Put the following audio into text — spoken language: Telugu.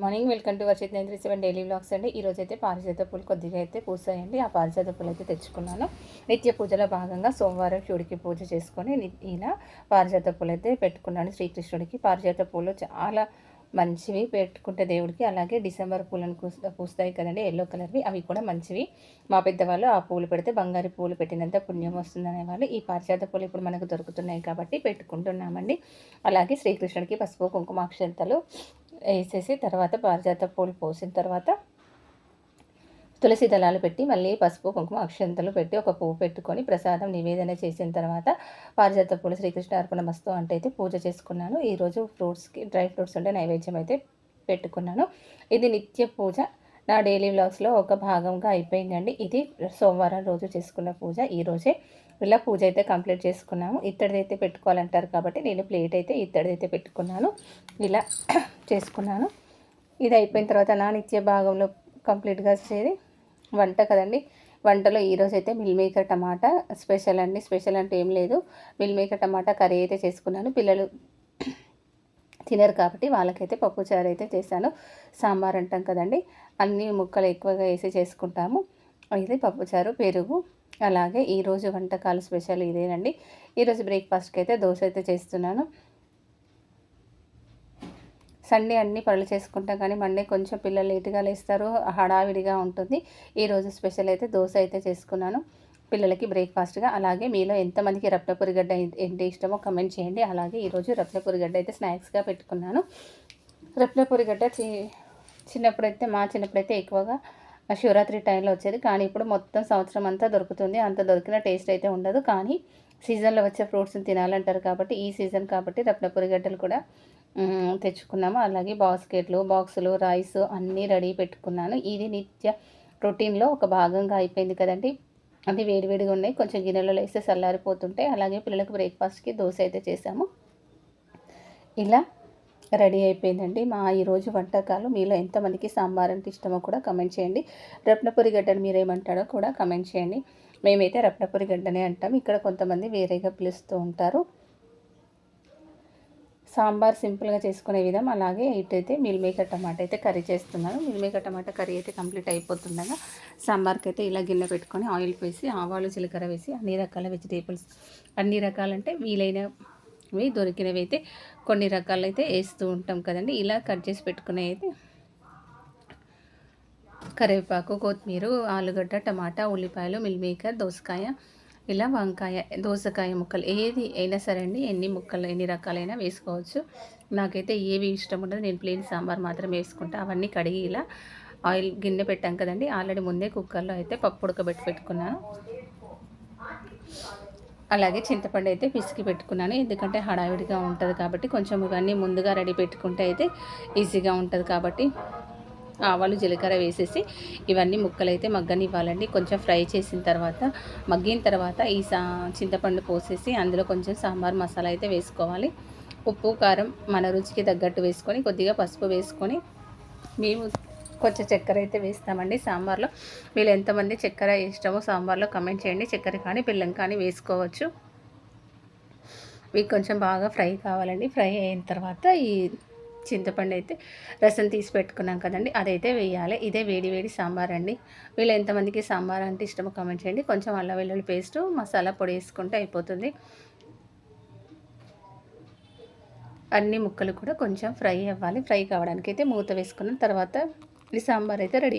Morning welcome to Varshith nine three seven daily blogs అండి. ఈరోజు అయితే పారిజాత పూలు కొద్దిగా అయితే పూసాయండి. ఆ పారిజాత పూలు అయితే తెచ్చుకున్నాను. నిత్య పూజలో భాగంగా సోమవారం శివుడికి పూజ చేసుకొని ని- ఇలా పారిజాత పూలు అయితే పెట్టుకున్నాను శ్రీకృష్ణుడికి పారిజాత పూలు చాలా మంచివి పెట్టుకుంటే దేవుడికి. అలాగే డిసెంబర్ పూలను కూస్- పూస్తాయి కదండి ఎల్లో కలర్వి. అవి కూడా మంచివి. మా పెద్దవాళ్ళు ఆ పూలు పెడితే బంగారు పూలు పెట్టినంత పుణ్యం వస్తుందనే వాళ్ళు ఈ పారిజాత పూలు ఇప్పుడు మనకు దొరుకుతున్నాయి కాబట్టి పెట్టుకుంటున్నామండి. అలాగే శ్రీకృష్ణుడికి పసుపు కుంకుమాక్షంతలు వేసేసి తర్వాత పారిజాత పూలు పోసిన తర్వాత తులసి దళాలు పెట్టి మళ్ళీ పసుపు కుంకుమ అక్షంతలు పెట్టి ఒక పువ్వు పెట్టుకొని ప్రసాదం నివేదన చేసిన తర్వాత పారిజాత పూలు శ్రీకృష్ణ అర్పణ మస్తు అంటే అయితే పూజ చేసుకున్నాను. ఈరోజు ఫ్రూట్స్కి డ్రై ఫ్రూట్స్ ఉంటే నైవేద్యం అయితే పెట్టుకున్నాను. ఇది నిత్య పూజ. నా డైలీ వ్లాగ్స్లో ఒక భాగంగా అయిపోయిందండి. ఇది సోమవారం రోజు చేసుకున్న పూజ. ఈరోజే ఇలా పూజ అయితే కంప్లీట్ చేసుకున్నాము. ఇత్తడిదైతే పెట్టుకోవాలంటారు కాబట్టి నేను ప్లేట్ అయితే ఇత్తడిదైతే పెట్టుకున్నాను. ఇలా చేసుకున్నాను. ఇది అయిపోయిన తర్వాత నా నిత్య భాగంలో కంప్లీట్గా వచ్చేది వంట కదండి. వంటలో ఈరోజు అయితే మిల్ మేకర్ టమాటా స్పెషల్ అండి. స్పెషల్ అంటే ఏం లేదు. మిల్ మేకర్ టమాటా కర్రీ అయితే చేసుకున్నాను. పిల్లలు తినరు కాబట్టి వాళ్ళకైతే పప్పు చారు అయితే చేశాను. సాంబార్ అంటాం కదండి. అన్ని ముక్కలు ఎక్కువగా వేసి చేసుకుంటాము. ఇది పప్పుచారు పెరుగు అలాగే ఈరోజు వంటకాలు స్పెషల్ ఇదేనండి. ఈరోజు బ్రేక్ఫాస్ట్కి అయితే దోశ అయితే చేస్తున్నాను. సండే అన్ని పనులు చేసుకుంటాం కానీ మండే కొంచెం పిల్లలు లేటుగా లేస్తారు హడావిడిగా ఉంటుంది. ఈరోజు స్పెషల్ అయితే దోశ అయితే చేసుకున్నాను. పిల్లలకి బ్రేక్ఫాస్ట్గా అలాగే మీలో ఎంతమందికి రప్నపురి గడ్డ ఏంటి ఇష్టమో కమెంట్ చేయండి. అలాగే ఈరోజు రప్నపురి గడ్డ అయితే స్నాక్స్గా పెట్టుకున్నాను. రప్నపురి గడ్డ చిన్నప్పుడైతే మా చిన్నప్పుడైతే ఎక్కువగా శివరాత్రి టైంలో వచ్చేది. కానీ ఇప్పుడు మొత్తం సంవత్సరం అంతా దొరుకుతుంది. అంత దొరికిన టేస్ట్ అయితే ఉండదు. కానీ సీజన్లో వచ్చే ఫ్రూట్స్ని తినాలంటారు కాబట్టి ఈ సీజన్ కాబట్టి రప్నపురి గడ్డలు కూడా తెచ్చుకున్నాము. అలాగే బాస్కెట్లు బాక్సులు రైస్ అన్నీ రెడీ పెట్టుకున్నాను. ఇది నిత్య రొటీన్లో ఒక భాగంగా అయిపోయింది కదండి. అవి వేడివేడిగా ఉన్నాయి. కొంచెం గిన్నెలో వేస్తే చల్లారిపోతుంటాయి. అలాగే పిల్లలకు బ్రేక్ఫాస్ట్కి దోశ అయితే చేసాము ఇలా రెడీ అయిపోయిందండి. మా ఈరోజు వంటకాలు మీలో ఎంతమందికి సాంబార్ అంటే ఇష్టమో కూడా కమెంట్ చేయండి. రత్నపురి గడ్డని మీరు ఏమంటారో కూడా కమెంట్ చేయండి. మేమైతే రత్నపురి గడ్డనే అంటాం. ఇక్కడ కొంతమంది వేరేగా పిలుస్తూ ఉంటారు. సాంబార్ సింపుల్గా చేసుకునే విధం. అలాగే ఇటైతే మిల్ మేకర్ టమాటా అయితే కర్రీ చేస్తున్నాను. మిల్ మేకర్ టమాటా కర్రీ అయితే కంప్లీట్ అయిపోతుండగా సాంబార్కి అయితే ఇలా గిన్నె పెట్టుకొని ఆయిల్ వేసి ఆవాలు జీలకర్ర వేసి అన్ని రకాల వెజిటేబుల్స్ అన్ని రకాలంటే వీలైన దొరికినవి అయితే కొన్ని రకాలు అయితే వేస్తూ ఉంటాం కదండి. ఇలా కట్ చేసి పెట్టుకునే అయితే కరివేపాకు కొత్తిమీర ఆలుగడ్డ టమాటా ఉల్లిపాయలు మిల్మేకర్ దోసకాయ ఇలా వంకాయ దోసకాయ ముక్కలు ఏది అయినా సరే అండి ఎన్ని ముక్కలు ఎన్ని రకాలైనా వేసుకోవచ్చు. నాకైతే ఏవి ఇష్టం ఉండదు నేను ప్లేన్ సాంబార్ మాత్రం వేసుకుంటా. అవన్నీ కడిగి ఇలా ఆయిల్ గిన్నె పెట్టాం కదండి ఆల్రెడీ ముందే కుక్కర్లో అయితే పప్పు ఉడకబెట్టి పెట్టుకున్నాను. అలాగే చింతపండు అయితే పిసికి పెట్టుకున్నాను. ఎందుకంటే హడావిడిగా ఉంటుంది కాబట్టి కొంచెం ఇవన్నీ ముందుగా రెడీ పెట్టుకుంటే అయితే ఈజీగా ఉంటుంది కాబట్టి ఆవాలు జీలకర్ర వేసేసి ఇవన్నీ ముక్కలు అయితే మగ్గనివ్వాలండి. కొంచెం ఫ్రై చేసిన తర్వాత మగ్గిన తర్వాత ఈ సా చింతపండు పోసేసి అందులో కొంచెం సాంబార్ మసాలా అయితే వేసుకోవాలి. ఉప్పు కారం మన రుచికి తగ్గట్టు వేసుకొని కొద్దిగా పసుపు వేసుకొని మేము కొంచెం చక్కెర అయితే వేస్తామండి సాంబార్లో. మీరు ఎంతమంది చక్కెర ఇష్టమో సాంబార్లో కమెంట్ చేయండి. చక్కెర కానీ బెల్లం కానీ వేసుకోవచ్చు. మీకు కొంచెం బాగా ఫ్రై కావాలండి. ఫ్రై అయిన తర్వాత ఈ చింతపండు అయితే రసం తీసి పెట్టుకున్నాం కదండి అదైతే వేయాలి. ఇదే వేడి వేడి సాంబార్ అండి. వీళ్ళు ఎంతమందికి సాంబార్ అంటే ఇష్టమో కామెంట్ చేయండి. కొంచెం అల్లం వెల్లుల్లి పేస్ట్ మసాలా పొడి వేసుకుంటే అయిపోతుంది. అన్ని ముక్కలు కూడా కొంచెం ఫ్రై అవ్వాలి. ఫ్రై కావడానికి అయితే మూత వేసుకున్న తర్వాత ఈ సాంబార్ అయితే రెడీ